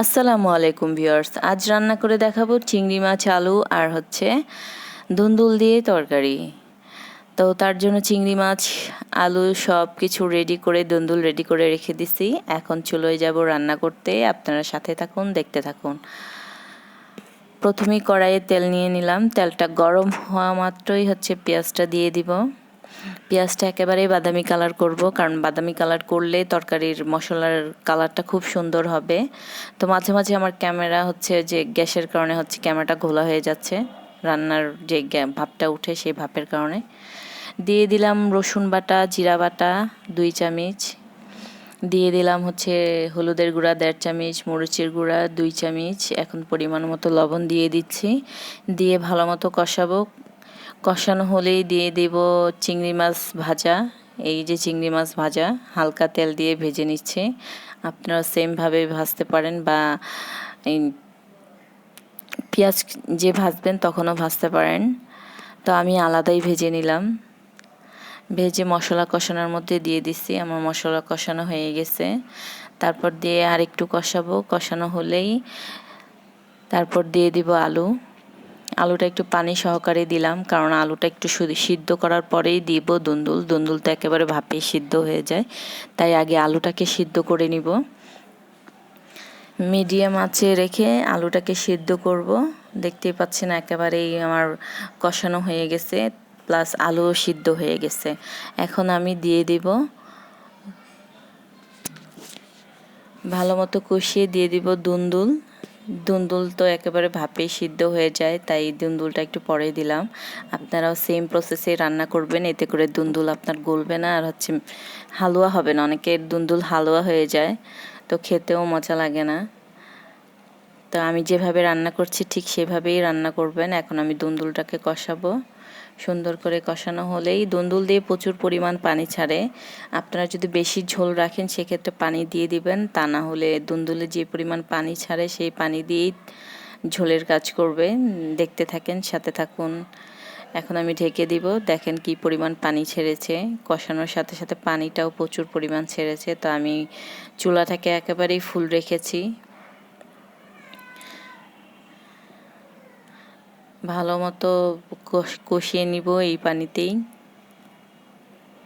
আসসালামু আলাইকুম ভিউয়ার্স। আজ রান্না করে দেখাবো চিংড়ি মাছ, আলু আর হচ্ছে দুন্দুল দিয়ে তরকারি। তো তার জন্য চিংড়ি মাছ, আলু সব কিছু রেডি করে দুন্দুল রেডি করে রেখে দিছি। এখন চলে যাব রান্না করতে। আপনারা সাথে থাকুন, দেখতে থাকুন। প্রথমেই কড়াইয়ে তেল নিয়ে নিলাম। তেলটা গরম হওয়া মাত্রই হচ্ছে পেঁয়াজটা দিয়ে দিব। পেঁয়াজটা একেবারেই বাদামি কালার করব, কারণ বাদামি কালার করলে তরকারির মশলার কালারটা খুব সুন্দর হবে। তো মাঝে মাঝে আমার ক্যামেরা হচ্ছে যে গ্যাসের কারণে হচ্ছে ক্যামেরাটা ঘোলা হয়ে যাচ্ছে, রান্নার যে ভাবটা উঠে সেই ভাপের কারণে। দিয়ে দিলাম রসুন বাটা, জিরা বাটা, দুই চামচ। দিয়ে দিলাম হচ্ছে হলুদের গুঁড়া, দেড় চামচ, মরিচের গুঁড়া, দুই চামচ। এখন পরিমাণ মতো লবণ দিয়ে দিচ্ছি। দিয়ে ভালো মতো কষাবো। কষানো হলেই দিয়ে দেব চিংড়ি মাছ ভাজা। এই যে চিংড়ি মাছ ভাজা, হালকা তেল দিয়ে ভেজে নিচ্ছে। আপনারা সেমভাবে ভাজতে পারেন বা এই পেঁয়াজ যে ভাজবেন তখনও ভাজতে পারেন। তো আমি আলাদাই ভেজে নিলাম। ভেজে মশলা কষানোর মধ্যে দিয়ে দিচ্ছি। আমার মশলা কষানো হয়ে গেছে। তারপর দিয়ে আর একটু কষাবো। কষানো হলেই তারপর দিয়ে দিব আলু। আলুটা একটু পানি সহকারে দিলাম, কারণ আলুটা একটু সিদ্ধ করার পরেই দিব দুন্দুল। দুন্দুল তো একেবারে ভাপে সিদ্ধ হয়ে যায়, তাই আগে আলুটাকে সিদ্ধ করে নিব। মিডিয়াম আঁচে রেখে আলুটাকে সিদ্ধ করব। দেখতেই পাচ্ছেন একেবারেই আমার কষানো হয়ে গেছে, প্লাস আলুও সিদ্ধ হয়ে গেছে। এখন আমি দিয়ে দিব, ভালো মতো কষিয়ে দিয়ে দিব দুন্দুল। দুন্দুল তো একেবারে ভাপে সিদ্ধ হয়ে যায়, তাই দুন্দুলটা একটু পরে দিলাম। আপনারাও সেম প্রসেসে রান্না করবেন, এতে করে দুন্দুল আপনার গলবে না, আর হচ্ছে হালুয়া হবে না, অনেকের দুন্দুল হালুয়া হয়ে যায়, তো খেতেও মজা লাগে না। তো আমি যেভাবে রান্না করছি ঠিক সেভাবেই রান্না করবেন, এখন আমি দুন্দুলটাকে কষাবো। সুন্দর করে কষানো হলেই দুন্দুল দিয়ে প্রচুর পরিমাণ পানি ছাড়ে। আপনারা যদি বেশি ঝোল রাখেন, সেক্ষেত্রে পানি দিয়ে দিবেন। তা না হলে দুন্দুলে যে পরিমাণ পানি ছাড়ে, সেই পানি দিয়েই ঝোলের কাজ করবে দেখতে থাকেন, সাথে থাকুন। এখন আমি ঢেকে দিব। দেখেন কি পরিমাণ পানি ছেড়েছে। কষানোর সাথে সাথে পানিটাও প্রচুর পরিমাণ ছেড়েছে। তো আমি চুলাটাকে একেবারেই ফুল রেখেছি। ভালো মতো কষিয়ে নিব এই পানিতেই।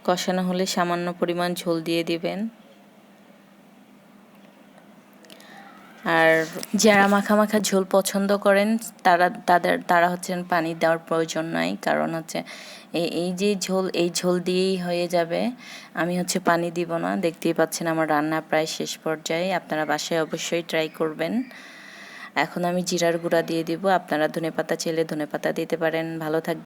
কষানো হলে সামান্য পরিমাণ ঝোল দিয়ে দিবেন। আর যারা মাখা মাখা ঝোল পছন্দ করেন, তারা, তাদের, তারা হচ্ছেন পানি দেওয়ার প্রয়োজন নাই। কারণ হচ্ছে এই যে ঝোল, এই ঝোল দিয়েই হয়ে যাবে। আমি হচ্ছে পানি দিব না। দেখতেই পাচ্ছেন আমার রান্না প্রায় শেষ পর্যায়ে। আপনারা বাসায় অবশ্যই ট্রাই করবেন। এখন আমি জিরার গুঁড়া দিয়ে দিব। আপনারা ধনেপাতা চেলে দিতে পারেন। ভালো থাকবে